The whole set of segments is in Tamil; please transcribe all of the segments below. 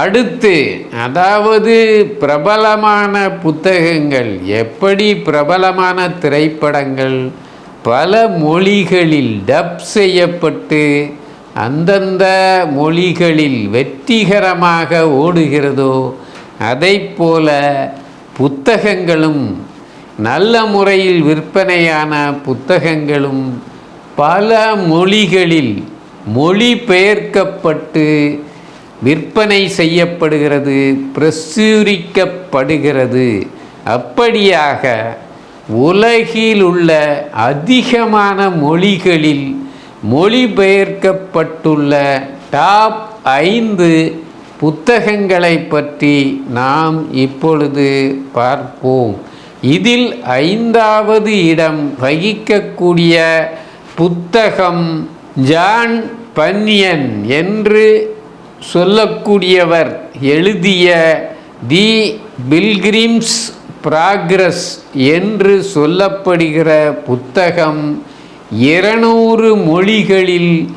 அடுத்து அதாவது பிரபலமான புத்தகங்கள் எப்படி பிரபலமான திரைப்படங்கள் பல மொழிகளில் டப் செய்யப்பட்டு அந்தந்த மொழிகளில் வெற்றிகரமாக ஓடுகிறதோ அதைப் போல புத்தகங்களும் நல்ல முறையில் விற்பனையான புத்தகங்களும் பல மொழிகளில் மொழிபெயர்க்கப்பட்டு விற்பனை செய்யப்படுகிறது பிரசுரிக்கப்படுகிறது. அப்படியாக உலகில் உள்ள அதிகமான மொழிகளில் மொழிபெயர்க்கப்பட்டுள்ள டாப் ஐந்து புத்தகங்களை பற்றி நாம் இப்பொழுது பார்ப்போம். இதில் ஐந்தாவது இடம் வகிக்கக்கூடிய புத்தகம் ஜான் பன்யன் என்று சொல்லக்கூடியவர் எழுதிய தி பில்கிரிம்ஸ் ப்ராக்ரஸ் என்று சொல்லப்படுகிற புத்தகம் இருநூறு மொழிகளில்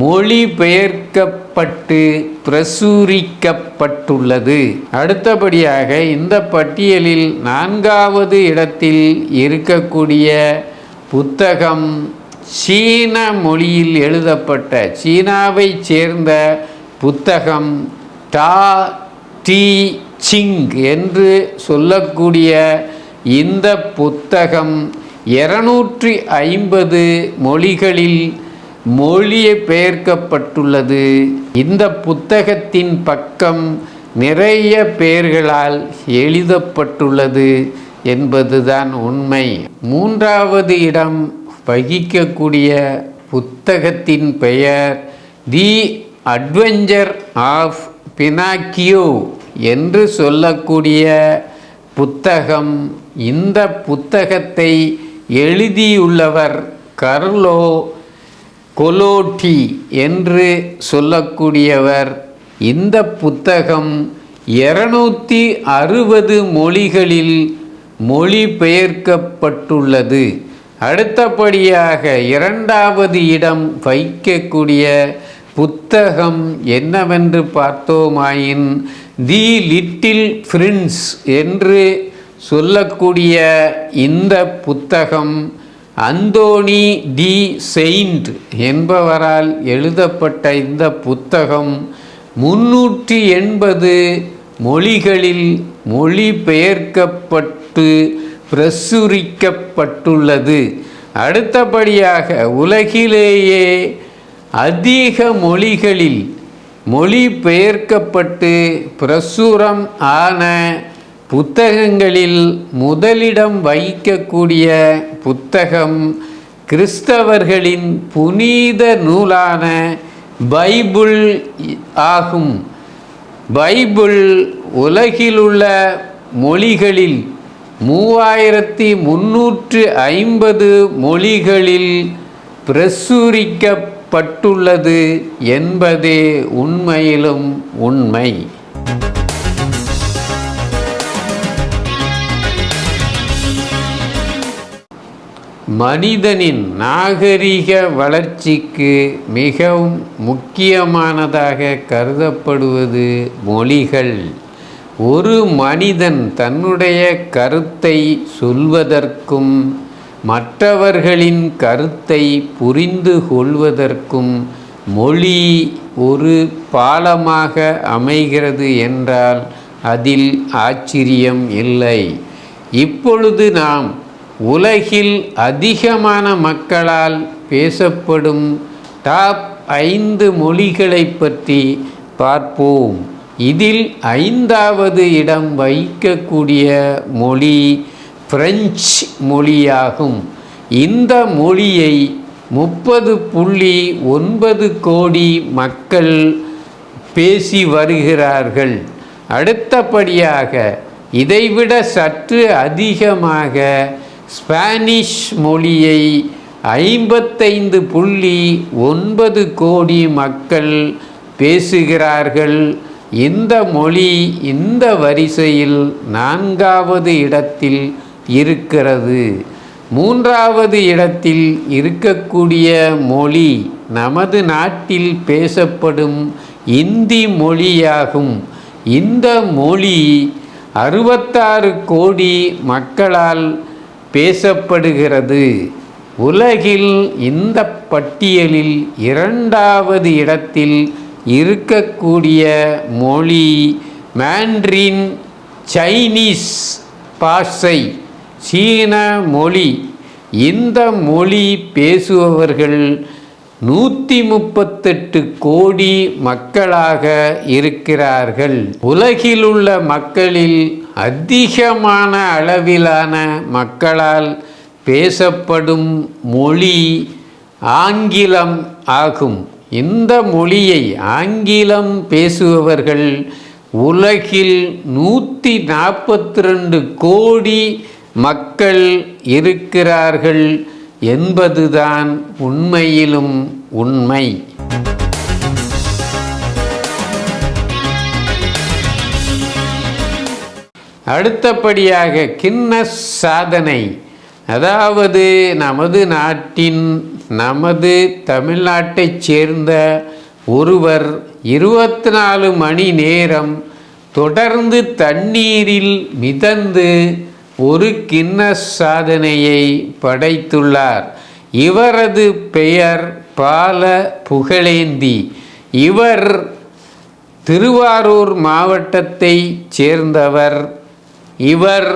மொழிபெயர்க்கப்பட்டு பிரசுரிக்கப்பட்டுள்ளது. அடுத்தபடியாக இந்த பட்டியலில் நான்காவது இடத்தில் இருக்கக்கூடிய புத்தகம் சீன மொழியில் எழுதப்பட்ட சீனாவைச் சேர்ந்த புத்தகம் டா டி சிங் என்று சொல்லக்கூடிய இந்த புத்தகம் இருநூற்றி ஐம்பது மொழிகளில் மொழியை பெயர்க்கப்பட்டுள்ளது. இந்த புத்தகத்தின் பக்கம் நிறைய பெயர்களால் எழுதப்பட்டுள்ளது என்பதுதான் உண்மை. மூன்றாவது இடம் வகிக்கக்கூடிய புத்தகத்தின் பெயர் தி அட்வெஞ்சர் ஆஃப் பினாக்கியோ என்று சொல்லக்கூடிய புத்தகம் இந்த புத்தகத்தை எழுதியுள்ளவர் கர்லோ கொலோட்டி என்று சொல்லக்கூடியவர். இந்த புத்தகம் இருநூற்றி அறுபது மொழிகளில் மொழிபெயர்க்கப்பட்டுள்ளது. அடுத்தபடியாக இரண்டாவது இடம் வைக்கக்கூடிய புத்தகம் என்னவென்று பார்த்தோமாயின் தி லிட்டில் பிரின்ஸ் என்று சொல்லக்கூடிய இந்த புத்தகம் அந்தோனி டி செயின்ட் என்பவரால் எழுதப்பட்ட இந்த புத்தகம் முன்னூற்றி எண்பது மொழிகளில் மொழிபெயர்க்கப்பட்டு பிரசுரிக்கப்பட்டுள்ளது. அடுத்தபடியாக உலகிலேயே அதிக மொழிகளில் மொழி பெயர்க்கப்பட்டு பிரசுரம் ஆன புத்தகங்களில் முதலிடம் வகிக்கக்கூடிய புத்தகம் கிறிஸ்தவர்களின் புனித நூலான பைபிள் ஆகும். பைபிள் உலகிலுள்ள மொழிகளில் மூவாயிரத்தி முன்னூற்று ஐம்பது மொழிகளில் பட்டுள்ளது என்பதே உண்மையிலும் உண்மை. மனிதனின் நாகரிக வளர்ச்சிக்கு மிகவும் முக்கியமானதாக கருதப்படுவது மொழிகள். ஒரு மனிதன் தன்னுடைய கருத்தை சொல்வதற்கும் மற்றவர்களின் கருத்தை புரிந்து கொள்வதற்கும் மொழி ஒரு பாலமாக அமைகிறது என்றால் அதில் ஆச்சரியம் இல்லை. இப்பொழுது நாம் உலகில் அதிகமான மக்களால் பேசப்படும் டாப் ஐந்து மொழிகளை பற்றி பார்ப்போம். இதில் ஐந்தாவது இடம் வகிக்கக்கூடிய மொழி பிரெஞ்சு மொழியாகும். இந்த மொழியை முப்பது புள்ளி ஒன்பது கோடி மக்கள் பேசி வருகிறார்கள். அடுத்தபடியாக இதைவிட சற்று அதிகமாக ஸ்பானிஷ் மொழியை ஐம்பத்தைந்து புள்ளி ஒன்பது கோடி மக்கள் பேசுகிறார்கள். இந்த மொழி இந்த வரிசையில் நான்காவது இடத்தில் இருக்கிறது. மூன்றாவது இடத்தில் இருக்கக்கூடிய மொழி நமது நாட்டில் பேசப்படும் இந்தி மொழியாகும். இந்த மொழி அறுபத்தாறு கோடி மக்களால் பேசப்படுகிறது. உலகில் இந்த பட்டியலில் இரண்டாவது இடத்தில் இருக்கக்கூடிய மொழி மேண்ட்ரின் சைனீஸ் பாஷை. சீன மொழி இந்த மொழி பேசுபவர்கள் நூற்றி முப்பத்தெட்டு கோடி மக்களாக இருக்கிறார்கள். உலகிலுள்ள மக்களில் அதிகமான அளவிலான மக்களால் பேசப்படும் மொழி ஆங்கிலம் ஆகும். இந்த மொழியை ஆங்கிலம் பேசுபவர்கள் உலகில் நூற்றி நாற்பத்தி ரெண்டு கோடி மக்கள் இருக்கிறார்கள் என்பதுதான் உண்மையிலும் உண்மை. அடுத்தபடியாக கின்னஸ் சாதனை. அதாவது நமது நாட்டின் நமது தமிழ்நாட்டைச் சேர்ந்த ஒருவர் இருபத்தி நாலு மணி நேரம் தொடர்ந்து தண்ணீரில் மிதந்து ஒரு கிண்ண சாதனையை படைத்துள்ளார். இவரது பெயர் பால புகழேந்தி. இவர் திருவாரூர் மாவட்டத்தை சேர்ந்தவர். இவர்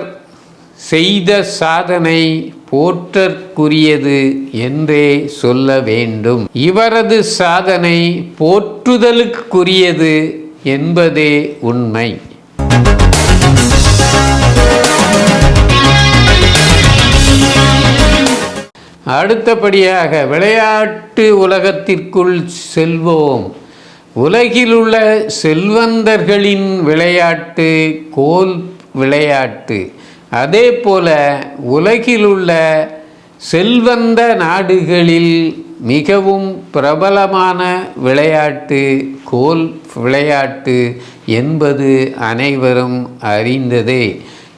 செய்த சாதனை போற்றற்குரியது என்றே சொல்ல வேண்டும். இவரது சாதனை போற்றுதலுக்குரியது என்பதே உண்மை. அடுத்தபடியாக விளையாட்டு உலகத்திற்குள் செல்வோம். உலகிலுள்ள செல்வந்தர்களின் விளையாட்டு கோல் விளையாட்டு. அதே போல உலகிலுள்ள செல்வந்த நாடுகளில் மிகவும் பிரபலமான விளையாட்டு கோல் விளையாட்டு என்பது அனைவரும் அறிந்ததே.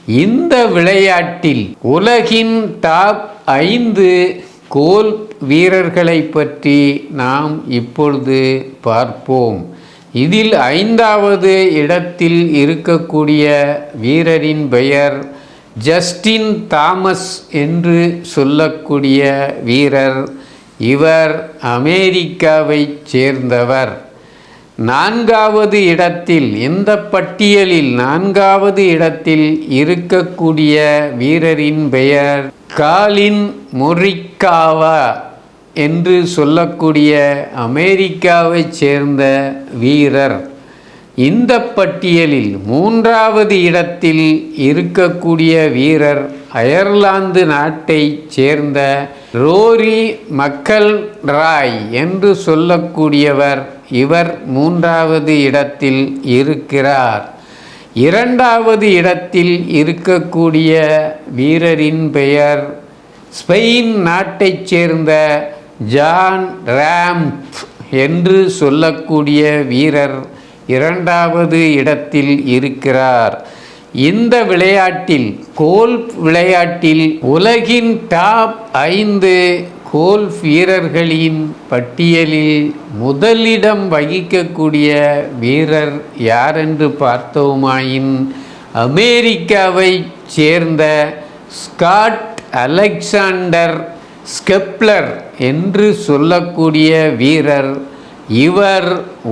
இந்த விளையாட்டில் உலகின் டாப் ஐந்து கோல் வீரர்களை பற்றி நாம் இப்பொழுது பார்ப்போம். இதில் ஐந்தாவது இடத்தில் இருக்கக்கூடிய வீரரின் பெயர் ஜஸ்டின் தாமஸ் என்று சொல்லக்கூடிய வீரர். இவர் அமெரிக்காவைச் சேர்ந்தவர். நான்காவது இடத்தில் இந்த பட்டியலில் நான்காவது இடத்தில் இருக்கக்கூடிய வீரரின் பெயர் காலின் மொரிக்காவா என்று சொல்லக்கூடிய அமெரிக்காவைச் சேர்ந்த வீரர். இந்த பட்டியலில் மூன்றாவது இடத்தில் இருக்கக்கூடிய வீரர் அயர்லாந்து நாட்டைச் சேர்ந்த ரோரி மக்கள் ராய் என்று சொல்லக்கூடியவர் இவர் மூன்றாவது இடத்தில் இருக்கிறார். இரண்டாவது இடத்தில் இருக்கக்கூடிய வீரரின் பெயர் ஸ்பெயின் நாட்டைச் சேர்ந்த ஜான் ரேம்ப் என்று சொல்லக்கூடிய வீரர் இரண்டாவது இடத்தில் இருக்கிறார். இந்த விளையாட்டில் கோல்ஃப் விளையாட்டில் உலகின் டாப் ஐந்து கோல்ஃப் வீரர்களின் பட்டியலில் முதலிடம் வகிக்கக்கூடிய வீரர் யாரென்று பார்த்தோமாயின் அமெரிக்காவைச் சேர்ந்த ஸ்காட் அலெக்சாண்டர் ஸ்கெப்லர் என்று சொல்லக்கூடிய வீரர் இவர்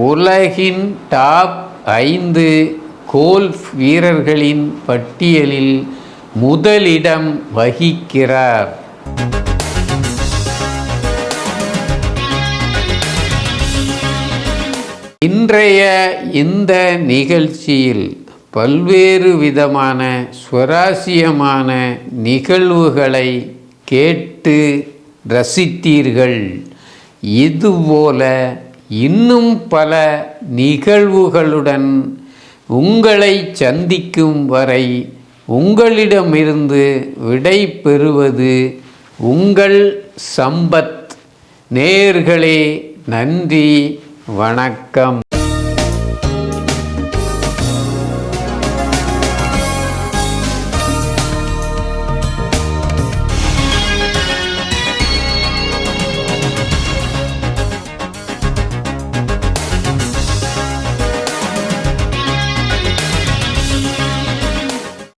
உலகின் டாப் ஐந்து கோல்ஃப் வீரர்களின் பட்டியலில் முதலிடம் வகிக்கிறார். இன்றைய இந்த நிகழ்ச்சியில் பல்வேறு விதமான சுவராசியமான நிகழ்வுகளை கேட்டு ரசித்தீர்கள். இதுபோல இன்னும் பல நிகழ்வுகளுடன் உங்களை சந்திக்கும் வரை உங்களிடமிருந்து விடை பெறுவது உங்கள் சம்பத். நேர்களே நன்றி வணக்கம்.